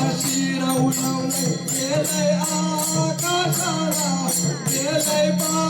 ಕಾಶಿರೌನೌ ಎಲೆ ಆಕಾಶರ ಎಲೆ ಬಾ